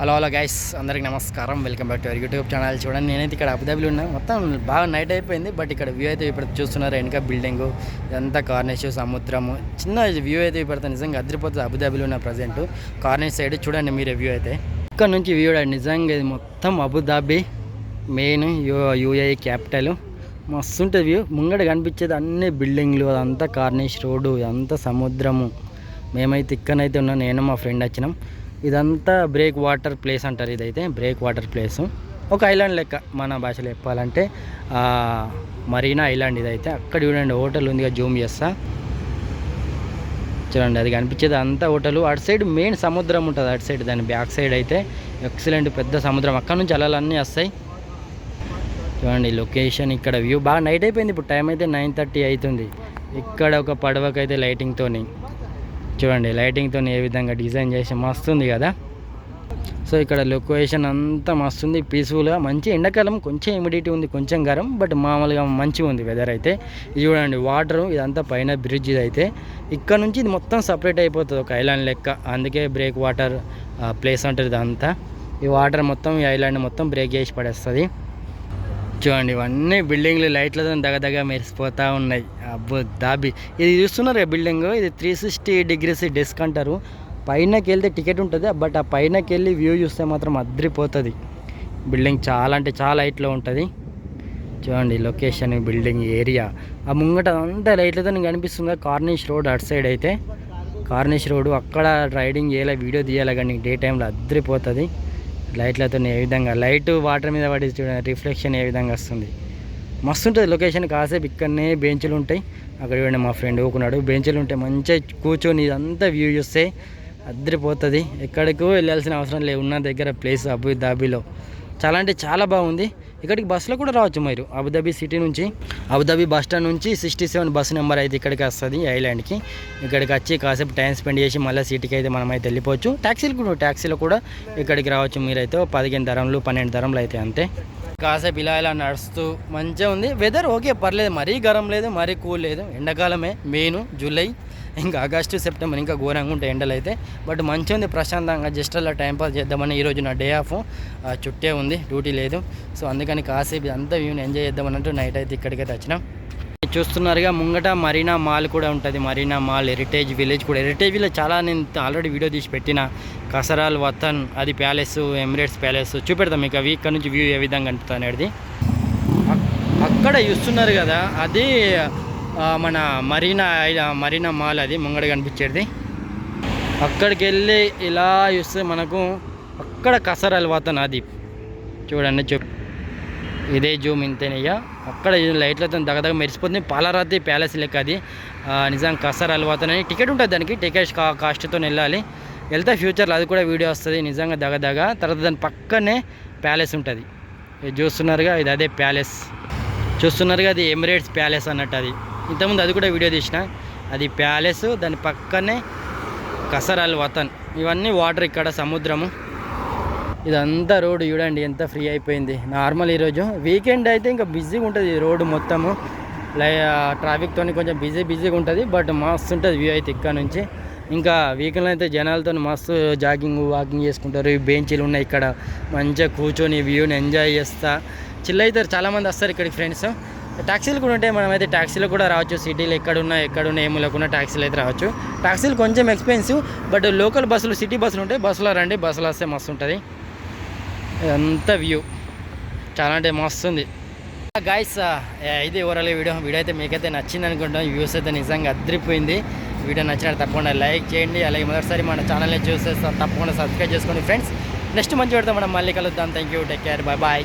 Hello hello guys అందరికి నమస్కారం. Welcome back to our YouTube channel చూడండి నేనైతే ఇక్కడ అబుదాబిలో ఉన్నా. మొత్తం బాగా నైట్ అయిపోయింది బట్ ఇక్కడ వ్యూ అయితే ఇప్పుడు చూస్తున్నారు. వెనక బిల్డింగ్ ఇదంతా కార్నిష్ సముద్రము చిన్న వ్యూ అయితే ఇప్పుడు నిజంగా అదిరిపోతుంది. అబుదాబిలో ఉన్న ప్రజెంట్ కార్నిష్ సైడ్ చూడండి మీరు వ్యూ అయితే. ఇక్కడ నుంచి వ్యూ నిజంగా ఇది మొత్తం Abu Dhabi main U UAE capital మస్తు ఉంటుంది వ్యూ ముంగడ కనిపించేది అన్ని బిల్డింగ్లు అదంతా కార్నిష్ రోడ్డు ఇదంతా సముద్రము. మేమైతే ఇక్కడనైతే ఉన్నాం. నేను మా ఫ్రెండ్ వచ్చినాం. ఇదంతా బ్రేక్ వాటర్ ప్లేస్ అంటారు ఇదైతే బ్రేక్ వాటర్ ప్లేస్. ఒక ఐలాండ్ లెక్క మన భాషలో చెప్పాలంటే మరీనా ఐలాండ్ ఇదైతే. అక్కడ చూడండి హోటల్ ఉందిగా జూమ్ చేస్తా. చూడండి అది కనిపించేది అంతా హోటలు. అటు సైడ్ మెయిన్ సముద్రం ఉంటుంది అటు సైడ్ దాని బ్యాక్ సైడ్ అయితే. ఎక్సలెంట్ పెద్ద సముద్రం. అక్కడ నుంచి అలలన్నీ వస్తాయి. చూడండి లొకేషన్ ఇక్కడ వ్యూ. బాగా నైట్ అయిపోయింది ఇప్పుడు. టైం అయితే నైన్ థర్టీ అవుతుంది. ఇక్కడ ఒక పడవకైతే లైటింగ్తోని చూడండి లైటింగ్తో ఏ విధంగా డిజైన్ చేసి మస్తుంది కదా. సో ఇక్కడ లొకేషన్ అంతా మస్తుంది పీస్ఫుల్గా మంచి ఎండాకాలం కొంచెం హ్యూమిడిటీ ఉంది కొంచెం గరం బట్ మామూలుగా మంచిగా ఉంది వెదర్ అయితే. ఇది చూడండి వాటర్ ఇదంతా పైన బ్రిడ్జ్ ఇది అయితే ఇక్కడ నుంచి ఇది మొత్తం సపరేట్ అయిపోతుంది ఒక ఐలాండ్ లెక్క. అందుకే బ్రేక్ వాటర్ ప్లేస్ అంటారు ఇదంతా. ఈ వాటర్ మొత్తం ఈ ఐలాండ్ మొత్తం బ్రేక్ చేసి పడేస్తుంది. చూడండి ఇవన్నీ బిల్డింగ్లు లైట్లతో దగదగ మెరిసిపోతూ ఉన్నాయి. అబ్బో దాబి. ఇది చూస్తున్నారు బిల్డింగ్? ఇది త్రీ సిక్స్టీ డిగ్రీస్ డెస్క్ అంటారు. పైనకి వెళ్తే టికెట్ ఉంటుంది బట్ ఆ పైనకి వెళ్ళి వ్యూ చూస్తే మాత్రం అద్రిపోతుంది. బిల్డింగ్ చాలా అంటే చాలా హైట్లో ఉంటుంది. చూడండి లొకేషన్ బిల్డింగ్ ఏరియా. ఆ ముంగట అంతా లైట్లతో కనిపిస్తుంది కార్నిష్ రోడ్ అటు సైడ్ అయితే. కార్నిష్ రోడ్ అక్కడ రైడింగ్ చేయాలి వీడియో తీయాలి కానీ డే టైంలో అద్రిపోతుంది. లైట్లతో ఏ విధంగా? లైట్ వాటర్ మీద పడి చూడండి రిఫ్లెక్షన్ ఏ విధంగా వస్తుంది? మస్తు ఉంటుంది లొకేషన్ కాసేపు ఇక్కడనే బెంచ్లు ఉంటాయి. అక్కడ చూడండి మా ఫ్రెండ్ ఊకున్నాడు. బెంచ్లు ఉంటాయి మంచిగా కూర్చొని ఇదంతా వ్యూ చూస్తే అద్దరిపోతుంది. ఎక్కడికో వెళ్ళాల్సిన అవసరం లేదు. ఉన్న దగ్గర ప్లేస్ అబుదాబిలో. చాలా అంటే చాలా బాగుంది. ఇక్కడికి బస్సులో కూడా రావచ్చు మీరు. అబుదాబి సిటీ నుంచి అబుదాబి బస్ స్టాండ్ నుంచి సిక్స్టీ సెవెన్ బస్ నెంబర్ అయితే ఇక్కడికి వస్తుంది ఐలాండ్కి. ఇక్కడికి వచ్చి కాసేపు టైం స్పెండ్ చేసి మళ్ళీ సిటీకి అయితే మనం అయితే వెళ్ళిపోవచ్చు. ట్యాక్సీలు కూడా ట్యాక్సీలో కూడా ఇక్కడికి రావచ్చు మీరైతే. పదిహేను ధరలు పన్నెండు ధరలు అయితే అంతే. కాసేపు ఇలా ఇలా నడుస్తూ మంచిగా ఉంది. వెదర్ ఓకే పర్లేదు. మరీ గరం లేదు మరీ కూల్ లేదు. ఎండాకాలమే మేను జూలై ఇంకా ఆగస్టు సెప్టెంబర్ ఇంకా ఘోరంగా ఉంటాయి ఎండలు అయితే. బట్ మంచి ఉంది ప్రశాంతంగా. జస్ట్ అలా టైంపాస్ చేద్దామని ఈరోజు నా డే ఆఫ్ చుట్టే ఉంది డ్యూటీ లేదు. సో అందుకని కాసేపు అంతా వ్యూని ఎంజాయ్ చేద్దామన్నట్టు నైట్ అయితే ఇక్కడికైతే వచ్చినాం చూస్తున్నారుగా ముంగట మరీనా మాల్ కూడా ఉంటుంది. మరీనా మాల్ హెరిటేజ్ విలేజ్ కూడా. హెరిటేజ్ విలేజ్ చాలా నేను ఆల్రెడీ వీడియో తీసి పెట్టిన. కసరాల్ వతన్ అది ప్యాలెస్ ఎమిరేట్స్ ప్యాలెస్ చూపెడతాం మీకు అవి. ఇక్కడ నుంచి వ్యూ ఏ విధంగా కనిపిస్తుంది అనేది. అక్కడ చూస్తున్నారు కదా అది మన మరీనా ఐ- మరీనా మాల్ అది ముంగడ కనిపించేది. అక్కడికి వెళ్ళి ఇలా చూస్తే మనకు అక్కడ కసరాల్ వతన్ అది చూడండి చూ ఇదే జూమ్ ఇంతేనయ్యా. అక్కడ లైట్లతో దగ్గర మెరిసిపోతుంది. పాలరాతి ప్యాలెస్ లెక్క అది. ఆ, నిజం కసర్ అలవాతన్ అని టికెట్ ఉంటుంది దానికి. టికెట్ కా కాస్ట్తో వెళ్ళాలి. వెళ్తే ఫ్యూచర్లో అది కూడా వీడియో వస్తుంది. నిజంగా దగదగ. తర్వాత దాని పక్కనే ప్యాలెస్ ఉంటుంది. ఇది చూస్తున్నారుగా ఇది అదే ప్యాలెస్. చూస్తున్నారుగా అది ఎమిరేట్స్ ప్యాలెస్ అన్నట్టు అది. ఇంతకుముందు అది కూడా వీడియో తీసిన. అది ప్యాలెస్ దాని పక్కనే కసరాల్ వతన్. ఇవన్నీ వాటర్ ఇక్కడ సముద్రము. ఇదంతా రోడ్డు చూడండి ఎంత ఫ్రీ అయిపోయింది. నార్మల్ ఈరోజు. వీకెండ్ అయితే ఇంకా బిజీగా ఉంటుంది రోడ్డు మొత్తము. లై ట్రాఫిక్తో కొంచెం బిజీ బిజీగా ఉంటుంది బట్ మస్తు ఉంటుంది వ్యూ అయితే ఇక్కడ నుంచి. ఇంకా వీకెండ్ అయితే జనాలతో మస్తు జాగింగ్ వాకింగ్ చేసుకుంటారు. ఈ బెంచీలు ఉన్నాయి ఇక్కడ. మంచిగా కూర్చొని వ్యూని ఎంజాయ్ చేస్తా. చిల్ అవుతారు చాలామంది వస్తారు ఇక్కడికి ఫ్రెండ్స్ ట్యాక్సీలు కూడా ఉంటాయి. మనమైతే ట్యాక్సీలో కూడా రావచ్చు. సిటీలో ఎక్కడున్నా ఎక్కడున్నా ఏమి లేకుండా ట్యాక్సీలు అయితే రావచ్చు. ట్యాక్సీలు కొంచెం ఎక్స్పెన్సివ్ బట్ లోకల్ బస్సులు సిటీ బస్సులు ఉంటాయి బస్సులో రండి. బస్సులో వస్తే మస్తు ఉంటుంది. ఇదంతా వ్యూ చాలా అంటే మస్తు ఉంది. గాయస్ ఇది ఓవరాల్ వీడియో. వీడియో అయితే మీకైతే నచ్చింది అనుకుంటాం వ్యూస్ అయితే నిజంగా అద్రిపోయింది. వీడియో నచ్చినట్టు తప్పకుండా లైక్ చేయండి. అలాగే మొదటిసారి మన ఛానల్ని చూస్తే తప్పకుండా సబ్స్క్రైబ్ చేసుకోండి ఫ్రెండ్స్ నెక్స్ట్ మంచి పెడతాం మనం మళ్ళీ కలుద్దాం. Thank you take care bye bye